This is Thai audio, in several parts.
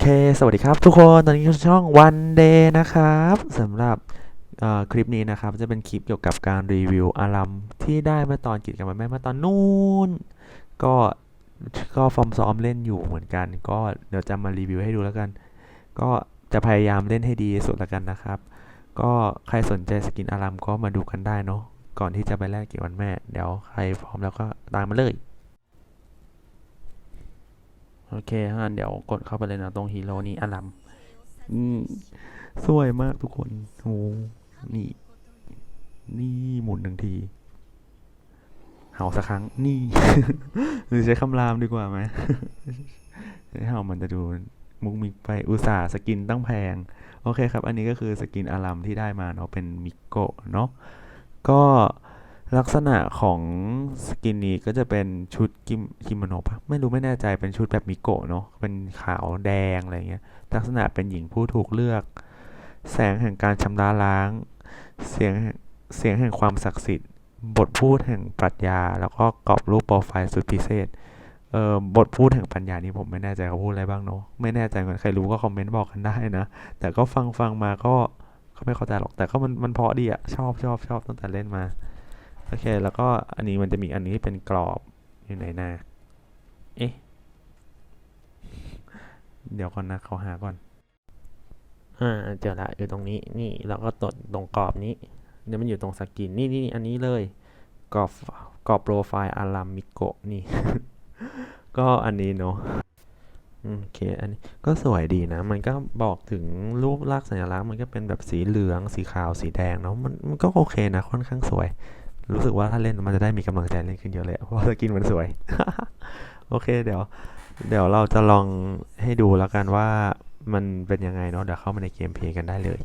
เค สวัสดีครับทุกคน ตอนนี้อยู่ช่อง One Day นะครับสำหรับคลิปนี้นะครับ จะเป็นคลิปเกี่ยวกับการรีวิวอารัมที่ได้เมื่อตอนกิจกรรมแม่เมื่อตอนนู้น ก็ก็ฟอร์มซ้อมเล่นอยู่เหมือนกัน ก็เดี๋ยวจะมารีวิวให้ดูแล้วกัน ก็จะพยายามเล่นให้ดีที่สุดแล้วกันนะครับ ก็ใครสนใจสกินอารัมก็มาดูกันได้เนาะก่อนที่จะไปแลกกิจวันแม่ เดี๋ยวใครพร้อมแล้วก็ตามมาเลย โอเคฮะเดี๋ยวกดเข้าไปเลยนะ ตรงฮีโร่นี้อารัมอืมสวยมากทุกคน โอ้นี่ นี่หมุนหนึ่งที เห่าสักครั้ง นี่ หรือใช้คำรามดีกว่าไหมใช้เห่ามันจะดูมุกมิกไป อุตส่าห์สกินตั้งแพง โอเคครับ อันนี้ก็คือสกินอารัมที่ได้มาเนาะ เป็นมิโกะเนาะ ก็ ลักษณะของสกินนี้ก็จะเป็นชุดกิมกิโมโนปะไม่รู้ไม่แน่ใจเป็นชุดแบบมิโกะเนาะเป็นขาวแดงอะไรเงี้ยลักษณะเป็นหญิงผู้ถูกเลือก แสงแห่งการชำระล้าง เสียงแห่งเสียงแห่งความศักดิ์สิทธิ์ บทพูดแห่งปรัชญา แล้วก็กรอบรูปโปรไฟล์สุดพิเศษเอ่อบทพูดแห่งปัญญานี่ผมไม่แน่ใจเขาพูดอะไรบ้างเนาะไม่แน่ใจเหมือนใครรู้ก็คอมเมนต์บอกกันได้นะ แต่ก็ฟังฟังมาก็ก็ไม่เข้าใจหรอกแต่ก็มันมันเพาะดีอะชอบชอบชอบตั้งแต่เล่นมา โอเค แล้วก็อันนี้มันจะมีอันนี้เป็นกรอบอยู่ในหน้าเอ๊ะ เดี๋ยวก่อนนะเขาหาก่อน อ่าเจอละอยู่ตรงนี้ นี่แล้วก็ตดตรงกรอบนี้ เดี๋ยวมันอยู่ตรงสกิน นี่นี่อันนี้เลย กรอบ กรอบโปรไฟล์อารามิโกะนี่ ก็อันนี้เนาะโอเค อันนี้ก็สวยดีนะ มันก็บอกถึงรูปลักษณ์สัญลักษณ์ มันก็เป็นแบบสีเหลือง สีขาว สีแดงเนาะ มันมันก็โอเคนะ ค่อนข้างสวย รู้สึกว่าถ้าเล่นมันจะได้มีกำลังใจเล่นขึ้นเยอะเลย เพราะสกินมันสวย โอเค เดี๋ยว เดี๋ยวเราจะลองให้ดูแล้วกันว่ามันเป็นยังไงเนาะเดี๋ยวเข้ามาในเกมเพลย์กันได้เลย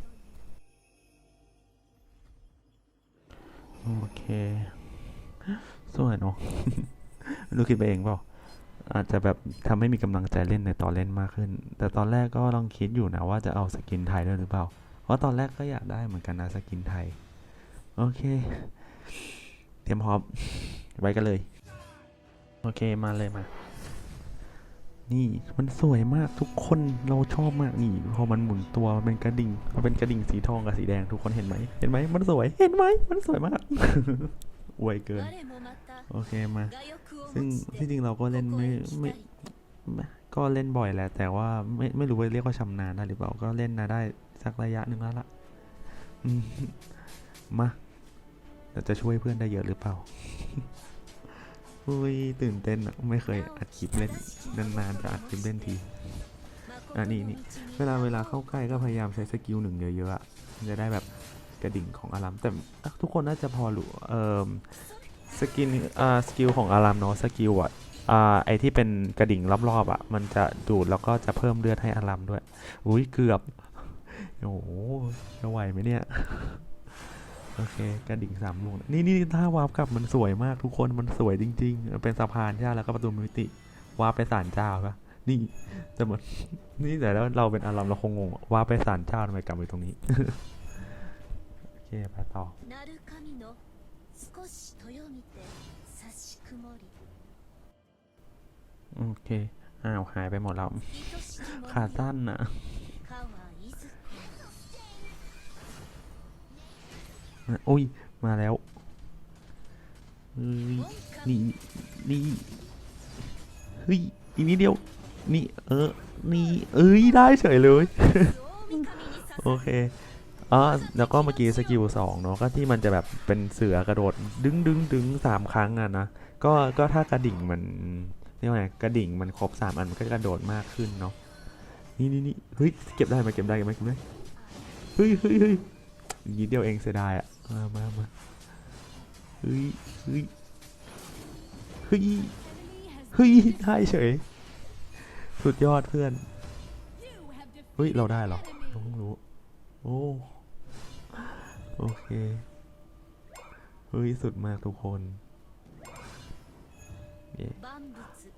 โอเค สวยเนาะไม่รู้คิดไปเองเปล่าอาจจะแบบทำให้มีกำลังใจเล่นในตอนเล่นมากขึ้น แต่ตอนแรกก็ลองคิดอยู่นะว่าจะเอาสกินไทยด้วยหรือเปล่า เพราะตอนแรกก็อยากได้เหมือนกันนะสกินไทย โอเค เตรียมพร้อมไว้กันเลย โอเคมาเลยมา นี่มันสวยมากทุกคนเราชอบมากนี่พอมันหมุนตัวมันเป็นกระดิ่งมันเป็นกระดิ่งสีทองกับสีแดงทุกคนเห็นไหมเห็นไหมมันสวยเห็นไหมมันสวยมากอวยเกิน โอเคมา ซึ่งที่จริงเราก็เล่นไม่ไม่ก็เล่นบ่อยแหละ แต่ว่าไม่ไม่รู้ว่าเรียกว่าชำนาญได้หรือเปล่าก็เล่นนะได้สักระยะหนึ่งแล้วล่ะมา เราจะช่วยเพื่อนได้เยอะหรือเปล่าอุ้ยตื่นเต้นอะไม่เคยอัดคลิปเล่นนานๆจะอัดคลิปเล่นทีอะนี่นี่เวลาเวลาเข้าใกล้ก็พยายามใช้สกิลหนึ่งเยอะๆอะจะได้แบบกระดิ่งของอารามแต่ทุกคนน่าจะพอรู้เอ่อสกินอ่าสกิลของอารามเนาะสกิลอะอ่าไอที่เป็นกระดิ่งรอบๆอะมันจะดูดแล้วก็จะเพิ่มเลือดให้อารามด้วยอุ้ยเกือบโอ้โหจะไหวไหมเนี่ย โอเคกระดิ่งสามลูกนี่นี่ถ้าวาร์ปกลับมันสวยมากทุกคนมันสวยจริง ๆ เป็นสะพานใช่แล้วก็ประตูมิติวาร์ปไปศาลเจ้าปะนี่แต่มันนี่แต่แล้วเราเป็นอารมณ์เราคงงงวาร์ปไปศาลเจ้าทำไมกลับไปตรงนี้โอเคไปต่อโอเคอ้าวหายไปหมดแล้วขาสั้นนะ こอุ้ย มาแล้ว นี่ นี่ เฮ้ย อีกนิดเดียว นี่ เออ นี่ เอ้ย ได้เฉยเลย โอเคอ๋อแล้วก็เมื่อกี้สกิลสองเนาะ ก็ที่มันจะแบบเป็นเสือกระโดด ดึงดึงดึงสามครั้งอะนะ ก็ ก็ถ้ากระดิ่งมันเรียกว่าไง กระดิ่งมันครบสามอันมันก็จะกระโดดมากขึ้นเนาะ นี่นี่นี่เฮ้ย เก็บได้ไหมเก็บได้ไหมเก็บได้เฮ้ยเฮ้ยเฮ้ยอีกนิดเดียวเองเสียดายอะ มามามาเฮ้ยเฮ้ยเฮ้ยเฮ้ยได้เฉย สุดยอดเพื่อน เฮ้ย เราได้หรอต้องรู้ โอ้ โอเค เฮ้ย สุดมากทุกคน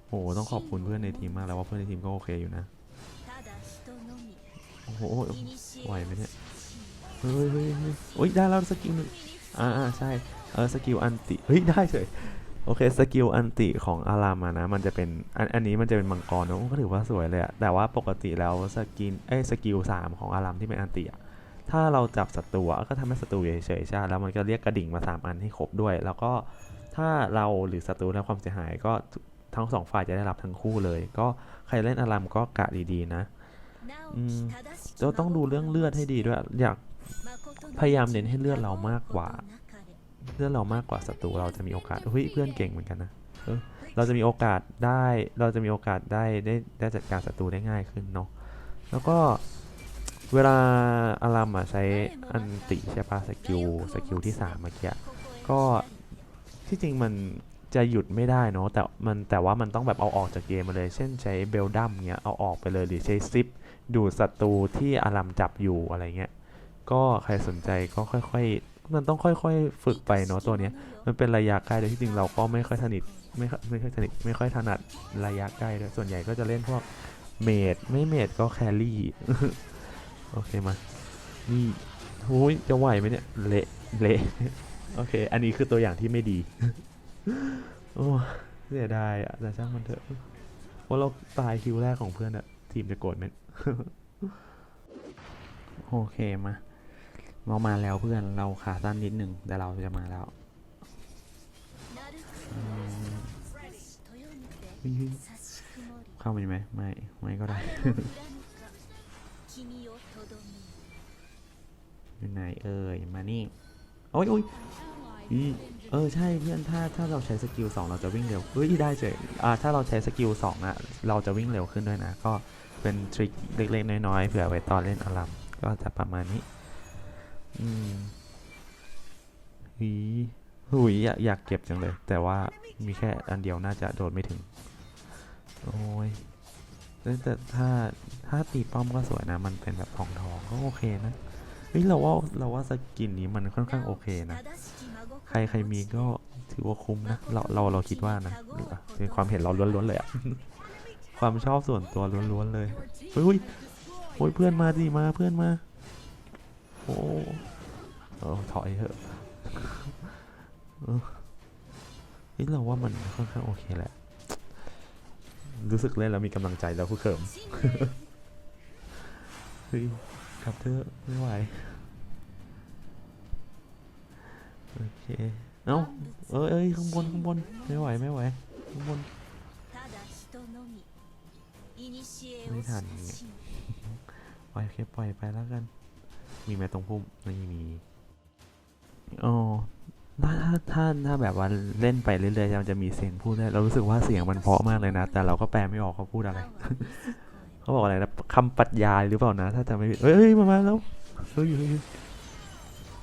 โอ้โห ต้องขอบคุณเพื่อนในทีมมากแล้วว่าเพื่อนในทีมก็โอเคอยู่นะ โอ้โห ไหวไหมเนี่ย เฮ้ยเฮ้ยเฮ้ยได้แล้วสกิลหนึ่งอ่าใช่เออสกิลอันติเฮ้ยได้เฉยโอเคสกิลอันติของอารามอะนะ มันจะเป็นอันอันนี้มันจะเป็นมังกรเนอะก็ถือว่าสวยเลยอะแต่ว่าปกติแล้วสกินเอ้สกิลสามของอารามที่เป็นอันติอะถ้าเราจับศัตรูก็ทำให้ศัตรูเฉยๆใช่แล้วมันก็เรียกกระดิ่งมาสามอันให้ครบด้วย แล้วก็ถ้าเราหรือศัตรูได้ความเสียหายก็ทั้งสองฝ่ายจะได้รับทั้งคู่เลย ก็ใครเล่นอารามก็กะดีๆนะうんเราต้องดูเรื่องเลือดให้ดีด้วย อยาก พยายามเน้นให้เลือดเรามากกว่า เลือดเรามากกว่าศัตรูเราจะมีโอกาสเฮ้ยเพื่อนเก่งเหมือนกันนะเออเราจะมีโอกาสได้เราจะมีโอกาสได้ได้ได้จัดการศัตรูได้ง่ายขึ้นเนาะแล้วก็เวลาอารัมอะใช้อันติใช่ปะสกิลสกิลที่สามเมื่อกี้ก็ที่จริงมันจะหยุดไม่ได้เนาะแต่มันแต่ว่ามันต้องแบบเอาออกจากเกมมาเลย เช่นใช้เบลดัมเงี้ยเอาออกไปเลยหรือใช้ซิปดูดศัตรูที่อารัมจับอยู่อะไรเงี้ย ก็ใครสนใจก็ค่อยๆ มันต้องค่อยๆ ฝึกไปเนาะตัวเนี้ย มันเป็นระยะใกล้โดยที่จริงเราก็ไม่ค่อยสนิทไม่ค่อยไม่ค่อยสนิทไม่ค่อยถนัดระยะใกล้ด้วยส่วนใหญ่ก็จะเล่นพวกเมดไม่เมดก็แครี่ โอเคมา นี่โอ้ยจะไหวไหมเนี่ย เละเละโอเค อันนี้คือตัวอย่างที่ไม่ดี โอ้เสียดายอะแต่ช่างมันเถอะเพราะเราตายคิวแรกของเพื่อนอะทีมจะโกรธไหมโอเคมา เรามาแล้วเพื่อนเราขาสั้นนิดหนึ่งแต่เราจะมาแล้วอืมเฮ้ยเฮ้ยเข้าไปไหมไม่ไม่ก็ได้อยู่ไหนเอ่ยมานี่โอ้ยโอ้ยอีเออใช่เพื่อนถ้าถ้าเราใช้สกิลสองเราจะวิ่งเร็วเฮ้ยได้เฉยอ่าถ้าเราใช้สกิลสองอะเราจะวิ่งเร็วขึ้นด้วยนะ ก็เป็นทริคเล็กๆน้อยๆเผื่อไว้ตอนเล่นอารัมก็จะประมาณนี้ อืมหุยหุยอยากอยากเก็บจังเลย แต่ว่ามีแค่อันเดียวน่าจะโดดไม่ถึง โอ้ยแต่ถ้าถ้าตีป้อมก็สวยนะ มันเป็นแบบทองทองก็โอเคนะเฮ้ยเราว่าเราว่าสกินนี้มันค่อนข้างโอเคนะ ใครใครมีก็ถือว่าคุ้มนะ เราเราเราคิดว่านะเป็นความเห็นเราล้วนๆเลยอะความชอบส่วนตัวล้วนๆเลยเฮ้ยเฮ้ยโอ้ยเพื่อนมาดิมาเพื่อนมา โอ้เออถอยเถอะเออเฮ้ยเราว่ามันค่อนข้างโอเคแหละ รู้สึกเล่นแล้วมีกำลังใจแล้วผู้เขิมเฮ้ยกลับเถอะไม่ไหว โอเค เอ้า เอ้ยเอ้ยข้างบน ข้างบน ไม่ไหว ไม่ไหว ข้างบน ไม่ทันเนี่ยปล่อยโอเคปล่อยไปแล้วกัน มีไหมตรงพุ่มไม่มีอ๋อถ้าถ้าถ้าถ้าแบบว่าเล่นไปเรื่อยๆมันจะมีเสียงพูดได้เรารู้สึกว่าเสียงมันเพราะมากเลยนะ แต่เราก็แปลไม่ออกเขาพูดอะไร เขาบอกอะไรนะคำปรัชญาหรือเปล่านะ ถ้าจำไม่ผิดเอ้ยเฮ้ยมามาแล้วเฮ้ยเฮ้ยเฮ้ย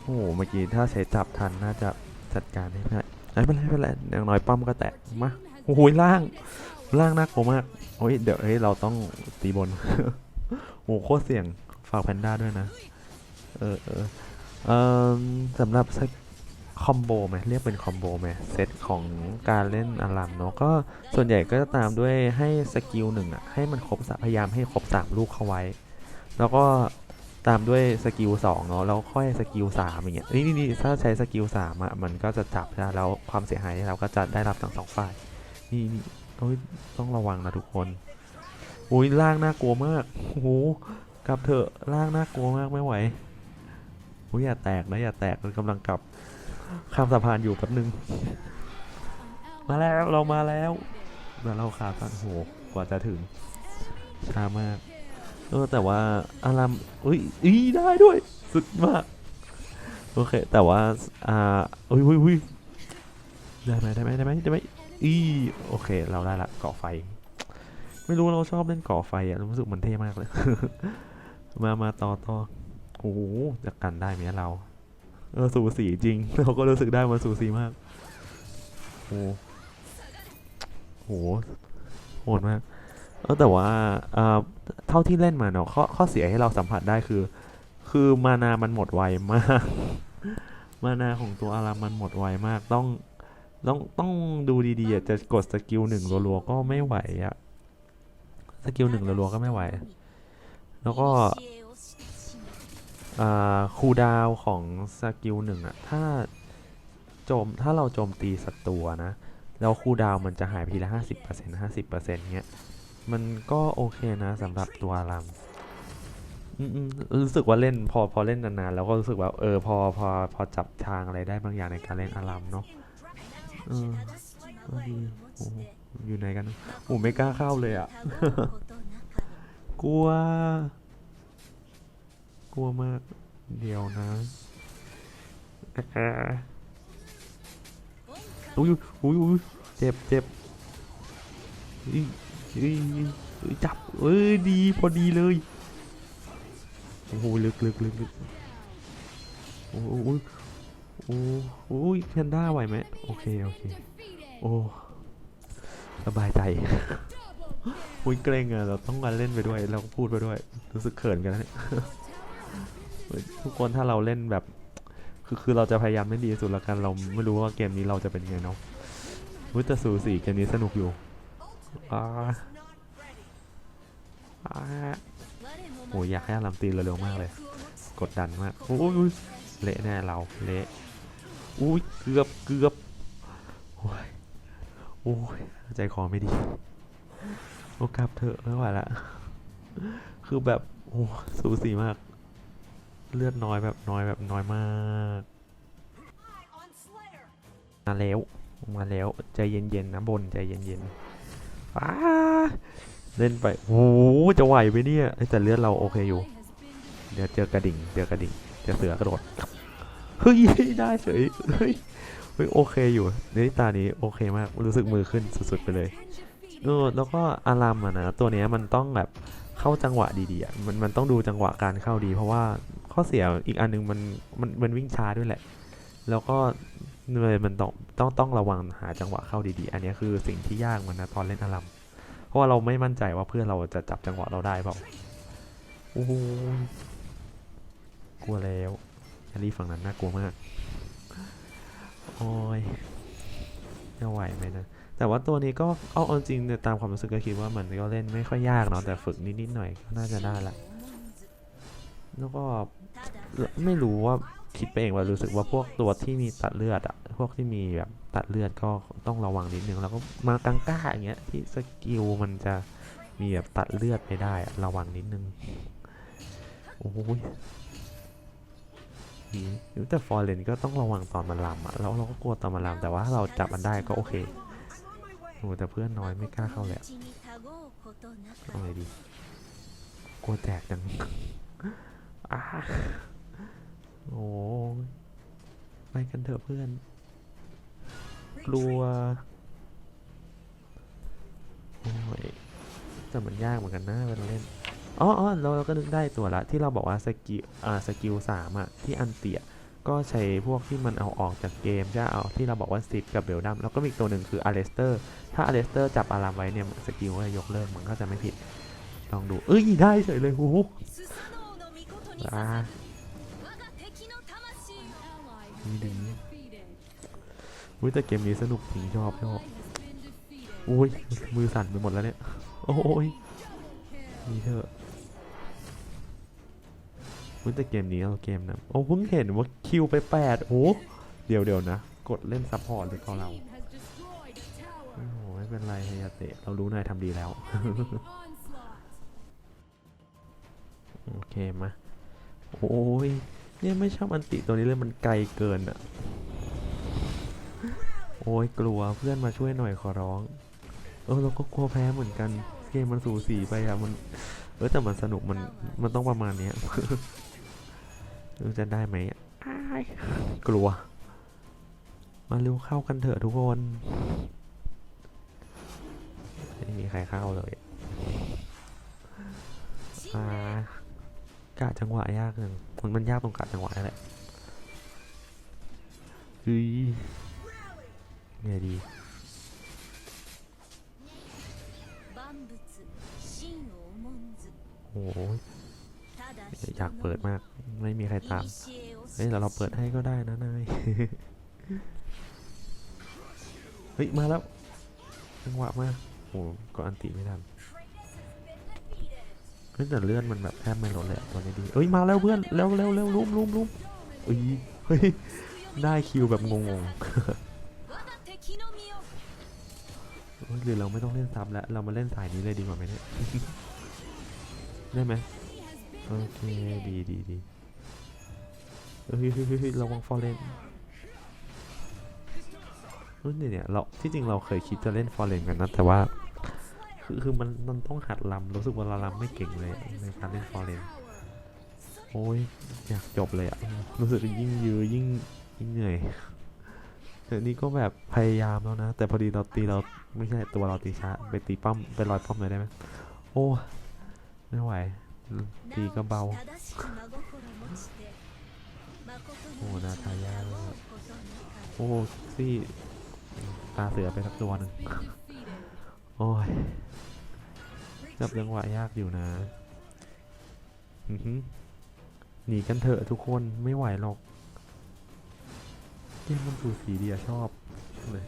โอ้โหเมื่อกี้ถ้าใช้จับทันน่าจะจัดการได้ไหมไม่เป็นไรไม่เป็นไรอย่างน้อยป้อมก็แตกมาโอ้โหล่างล่างน่ากลัวมากโอ้ยเดี๋ยวเฮ้ยเราต้องตีบนโอ้โหโคตรเสี่ยงฝากแพนด้าด้วยนะ เออเออเออสำหรับคอมโบไหมเรียกเป็นคอมโบไหมเซตของการเล่นอารัมเนาะก็ส่วนใหญ่ก็จะตามด้วยให้สกิลหนึ่งอะให้มันครบพยายามให้ครบสามลูกเข้าไว้ แล้วก็ตามด้วยสกิลสองเนาะแล้วค่อยสกิลสามอย่างเงี้ยนี่นี่นี่ถ้าใช้สกิลสามอะมันก็จะจับนะแล้วความเสียหายเราก็จะได้รับทั้งสองฝ่ายนี่นี่โอ้ยต้องระวังนะทุกคนอุ้ยล่างน่ากลัวมากโอ้โหกลับเถอะล่างน่ากลัวมากไม่ไหว อ้ยอย่าแตกนะอย่าแตกมันกำลังกลับข้ามสะพานอยู่แป๊บนึง มาแล้วเรามาแล้วแต่เราขาสั้นโหกว่าจะถึงช้ามากเออแต่ว่าอารามอุ้ยอีได้ด้วย สุดมากโอเคแต่ว่าอ่าอุ้ยอุ้ยอุ้ยได้ไหมได้ไหมได้ไหมได้ไหมอีโอเค เราได้ละเกาะไฟ ไม่รู้เราชอบเล่นเกาะไฟอะรู้สึกมันเท่มากเลย มามาต่อต่อ โอ้โหจะกันได้ไหมเรา เออสูสีจริง เราก็รู้สึกได้มันสูสีมากโอ้โหโหดมากเออแต่ว่าเอ่อเท่าที่เล่นมาเนาะข้อข้อเสียให้เราสัมผัสได้คือ คือมานามันหมดไวมาก มานาของตัวอารามมันหมดไวมากต้องต้องต้องดูดีๆจะกดสกิลหนึ่งรัวๆก็ไม่ไหวอะสกิลหนึ่งรัวๆก็ไม่ไหว แล้วก็ คูดาวของสกิลหนึ่งอะถ้าโจมถ้าเราโจมตีศัตรูนะ แล้วคูดาวมันจะหายไปทีละห้าสิบเปอร์เซ็นห้าสิบเปอร์เซ็นเงี้ย มันก็โอเคนะสำหรับตัวลำอืมรู้สึกว่าเล่นพอพอเล่นนานๆแล้วก็รู้สึกว่าเออพอพอพอจับทางอะไรได้บางอย่างในการเล่นอารัมเนาะออออยู่ไหนกันโอ้ไม่กล้าเข้าเลยอะกลัว กลัวมาก เดี๋ยวนะอุ้ยอุ้ยอุ้ยเจ็บเจ็บอุ้ยอุ้ยอุ้ยจับ เอ้ยดีพอดีเลย โอ้โหลึกลึกลึกลึกโอ้โหโอ้ยโอ้โอ้ยแพนด้าไหวไหมโอเค โอเค โอ้ สบายใจอุ้ยเกรงอะเราต้องมาเล่นไปด้วย เราก็พูดไปด้วย รู้สึกเขินกันนะเนี่ยเฮ้ย ทุกคนถ้าเราเล่นแบบ คือคือเราจะพยายามเล่ดีที่สุดละกันเราไม่รู้ว่าเกมนี้เราจะเป็นยังไงเนาะวุ้ยแต่สูสีเกมนี้สนุกอยู่อ่าอ่าโอ้ยอยากให้อารัมตีเร็วๆมากเลย กดดันมากโอ้ยอุ๊ยเละแน่เราเละอุ้ยเกือบเกือบโอ้ยโอ้ยใจคอไม่ดีโอ้กลับเถอะไม่ไหวละคือแบบโอ้สูสีมาก เลือดน้อยแบบน้อยแบบน้อยมากมาแล้วมาแล้วใจเย็นๆนะบนใจเย็นๆอ้าเล่นไปโอ้โหจะไหวไหมเนี่ยแต่เลือดเราโอเคอยู่ เดี๋ยวเจอกระดิ่งเจอกระดิ่งเจอเสือกระโดดเฮ้ยได้เฉยเฮ้ยเฮ้ยโอเคอยู่ในตานี้โอเคมากรู้สึกมือขึ้นสุดๆไปเลยเออแล้วก็อารามอะนะตัวเนี้ยมันต้องแบบเข้าจังหวะดีๆมันมันต้องดูจังหวะการเข้าดี เพราะว่า ข้อเสียอีกอันหนึงมันมันมันวิ่งช้าด้วยแหละ แล้วก็เลยมันต้องต้องต้องระวังหาจังหวะเข้าดีๆ อันนี้คือสิ่งที่ยากมันนะตอนเล่นอารามเพราะว่าเราไม่มั่นใจว่าเพื่อนเราจะจับจังหวะเราได้เปล่าโอ้โหกลัวแล้วแฮร์รี่ฝั่งนั้นน่ากลัวมากโอ้ยจะไหวไหมนะ แต่ว่าตัวนี้ก็เอาเอาจริงเนี่ยตามความรู้สึกก็คิดว่ามันก็เล่นไม่ค่อยยากเนาะแต่ฝึกนิดๆหน่อยก็น่าจะได้ละ แล้วก็ไม่รู้ว่าคิดไปเองว่ารู้สึกว่าพวกตัวที่มีตัดเลือดอะพวกที่มีแบบตัดเลือดก็ต้องระวังนิดนึงแล้วก็มากังก้าอย่างเงี้ยที่สกิลมันจะมีแบบตัดเลือดไม่ได้ระวังนิดนึงโอ้ยแต่ฟอร์เรนก็ต้องระวังตอนมันลำมอะแล้วเราก็กลัวตอนมันลำแต่ว่าเราจับมันได้ก็โอเคโอ้แต่เพื่อนน้อยไม่กล้าเข้าแหละเอาไงดีกลัวแตกจัง อ้าโอ้ยไปกันเถอะเพื่อน กลัว โอ้ยแต่มันยากเหมือนกันนะเวลาเล่น อ๋ออ๋อเราเราก็นึกได้ตัวละ ที่เราบอกว่าสกิลอ่าสกิลสามอะที่อันเตียก็ใช้พวกที่มันเอาออกจากเกมใช่เอาที่เราบอกว่าซิปกับเบลดัมแล้วก็มีอีกตัวหนึ่งคืออเลสเตอร์ถ้าอเลสเตอร์จับอารามไว้เนี่ยสกิลก็จะยกเลิกมันก็จะไม่ผิด ลองดู เอ้ยได้เฉยเลยโอ้ อ่ามีดีอุ้ยแต่เกมนี้สนุกจริงชอบชอบอุ้ยมือสั่นไปหมดแล้วเนี่ย โอ้ยมีเถอะอุ้ยแต่เกมนี้เอาเกมนะโอ้เพิ่งเห็นว่าคิวไปแปดโอ้เดี๋ยวเดี๋ยวนะ กดเล่นซัพพอร์ตหรือเปล่าเราโอ้โหไม่เป็นไรเฮยาเตะเรารู้นายทำดีแล้ว โอเคมา โอ้ยเนี่ยไม่ชอบอันติตัวนี้เลยมันไกลเกินอะโอ้ยกลัวเพื่อนมาช่วยหน่อยขอร้อง เออเราก็กลัวแพ้เหมือนกัน เกมมันสูสีไปอะมัน เออแต่มันสนุกมันมันต้องประมาณเนี้ยจะได้ไหมอะกลัว มาเร็วเข้ากันเถอะทุกคนไม่มีใครเข้าเลยอ่า กะจังหวะยากหนึ่งมันยากตรงกะจังหวะนั่นแหละเฮ้ยไงดีโอ้ยอยากเปิดมากไม่มีใครตามเฮ้ยแต่เราเปิดให้ก็ได้นะนายเฮ้ย มาแล้วจังหวะมาโอ้ก็อันติไม่ทัน เฮ้ยแต่เลื่อนมันแบบแทบไม่ลดเลยตัวนี้ดีเอ้ยมาแล้วเพื่อนแล้วแล้วแล้วลุ้มลุ้มลุ้มเอ้ยเฮ้ยได้คิวแบบงงๆหรือเราไม่ต้องเล่นซับแล้วเรามาเล่นสายนี้เลยดีกว่าไหมเนี่ยได้ไหมโอเคดีดีดีเฮ้ยเฮ้ยเฮ้ยระวังฟอร์เรนเฮ้ยเนี่ยเราที่จริงเราเคยคิดจะเล่นฟอร์เรนกันนะแต่ว่า คือคือมันมันต้องหัดลำรู้สึกว่าเราลำไม่เก่งเลยในการเล่นฟอร์เรนโอ้ยอยากจบเลยอะรู้สึกยิ่งยื้อยิ่งยิ่งเหนื่อยเดี๋ยวนี้ก็แบบพยายามแล้วนะ แต่พอดีเราตีเราไม่ใช่ตัวเราตีช้าไปตีป้อมไปลอยป้อมเลยได้ไหมโอ้ไม่ไหวตีก็เบาโอ้นาทายาโอ้ซี่ตาเสือไปสักตัวหนึ่ง โอ้ยกับจังหวะยากอยู่นะหนีกันเถอะทุกคนไม่ไหวหรอกเกมมันสูสีเดียชอบเลย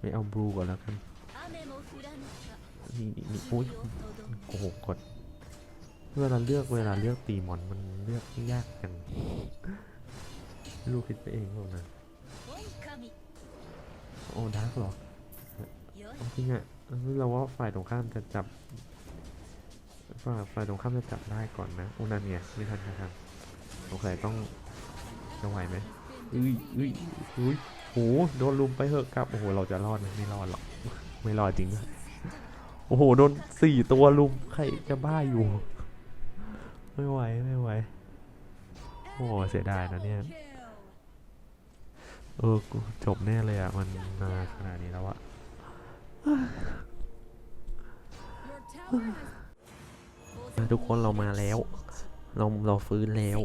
ไม่เอาบลูก่อนแล้วกันนี่นี่โอ้ยโอ้โหกดเวลาเลือกเวลาเลือกตีมอนมันเลือกยากกัน ลูกคิดไปเองหรอนะ โอ้ดาร์กหรอよいเอาจริงอะเอ้ยเราว่าฝ่ายตรงข้ามจะจับฝ่ายฝ่ายตรงข้ามจะจับได้ก่อนนะโอ้นั่นไงไม่ทันครับสงสัยต้องจะไหวไหมอุ้ยอุ้ยอุ้ยโหโดนลุมไปเหอะครับโอ้โหเราจะรอดไหมไม่รอดหรอกไม่รอดจริงด้วยโอ้โหโดนสี่ตัวลุมใครจะบ้าอยู่ ไม่ไหวไม่ไหวโอ้โหเสียดายนะเนี่ย เออกูจบแน่เลยอะ มันมาขนาดนี้แล้วอะทุกคนเรามาแล้ว เราเราฟื้นแล้ว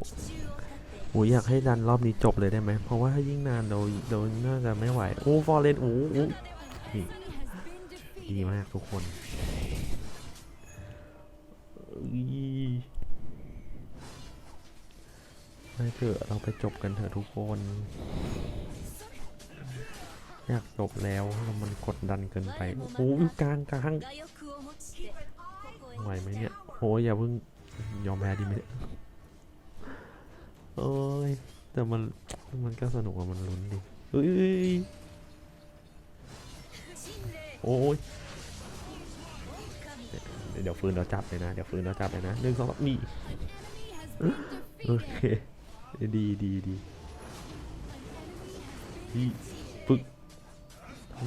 โอ้ยอยากให้ดันรอบนี้จบเลยได้ไหม เพราะว่าถ้ายิ่งนานเราเราน่าจะไม่ไหว โอ้ฟอร์เรนโอ้โอ้ดีมากทุกคนไปเถอะเราไปจบกันเถอะทุกคน อยากจบแล้วแล้วมันกดดันเกินไปโอ้โหกลางกลางไหวไหมเนี่ยโอ้ยอย่าเพิ่งยอมแพ้ดีไหมโอ้ยแต่มันมันก็สนุกอะมันลุ้นดิเฮ้ยโอ้ยเดี๋ยวฟื้นเราจับเลยนะเดี๋ยวฟื้นเราจับเลยนะหนึ่งสองสามนี่โอเคดีดีดีดี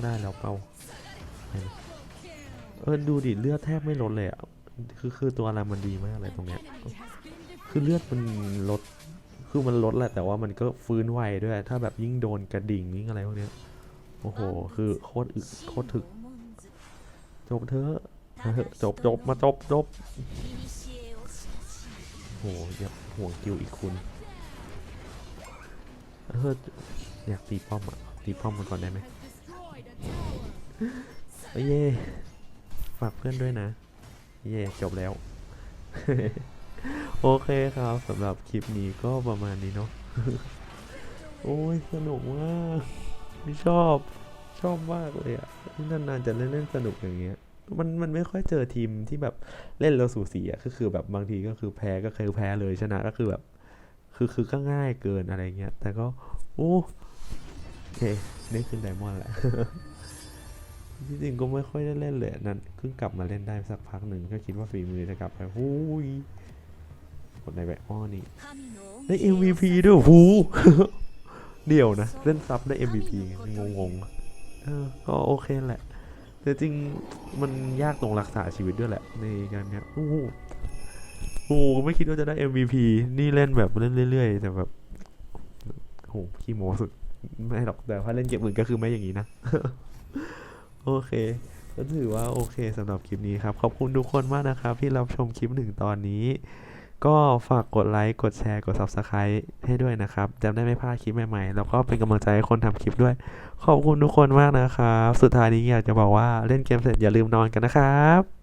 ได้แล้วเปาเออดูดิเลือดแทบไม่ลดเลยอะคือคือตัวอะไรมันดีมากเลยตรงเนี้ยคือเลือดมันลดคือมันลดแหละแต่ว่ามันก็ฟื้นไวด้วย ถ้าแบบยิ่งโดนกระดิ่งยิ่งอะไรพวกเนี้ยโอ้โห คือโคตรอึโคตรถึก จบเธอะจบจบมาจบจบโหอย่าห่วงกิวอีกคุณเอออยากตีป้อมอะตีป้อมมันก่อนได้ไหม เอ้ยเย่ฝากเพื่อนด้วยนะ เย่จบแล้ว โอเคครับสำหรับคลิปนี้ก็ประมาณนี้เนาะโอ้ยสนุกมากชอบชอบมากเลยอะนานๆจะเล่นเล่นสนุกอย่างเงี้ยมันมันไม่ค่อยเจอทีมที่แบบเล่นแล้วสูสีอะก็คือแบบบางทีก็คือแพ้ก็คือแพ้เลยชนะก็คือแบบ คือคือก็ง่ายเกินอะไรเงี้ยแต่ก็โอ้ เคได้ขึ้นไดมอนด์แล้วที่จริงก็ไม่ค่อยได้เล่นเลยนั่นเพิ่งกลับมาเล่นได้สักพักหนึ่งก็คิดว่าฝีมือจะกลับไปหูยกดในแบบอ้อนี่ได้ MVP ด้วยหูเดี่ยวนะ เล่นซับได้ MVP งงงเออก็โอเคแหละ แต่จริงมันยากตรงรักษาชีวิตด้วยแหละ ในงานเนี้ยโอ้โหไม่คิดว่าจะได้ MVP นี่เล่นแบบเล่นเรื่อยๆ แต่แบบโหขี้โม้สุด ไม่หรอกแต่ถ้าเล่นเกมอื่นก็คือไม่อย่างนี้นะ โอเคก็ถือว่าโอเคสำหรับคลิปนี้ครับ ขอบคุณทุกคนมากนะครับ ที่รับชมคลิปหนึ่งตอนนี้ ก็ฝากกดไลค์กดแชร์กด Subscribe ให้ด้วยนะครับจะได้ไม่พลาดคลิปใหม่ๆ แล้วก็เป็นกำลังใจให้คนทำคลิปด้วย ขอบคุณทุกคนมากนะครับ สุดท้ายนี้อยากจะบอกว่าเล่นเกมเสร็จอย่าลืมนอนกันนะครับ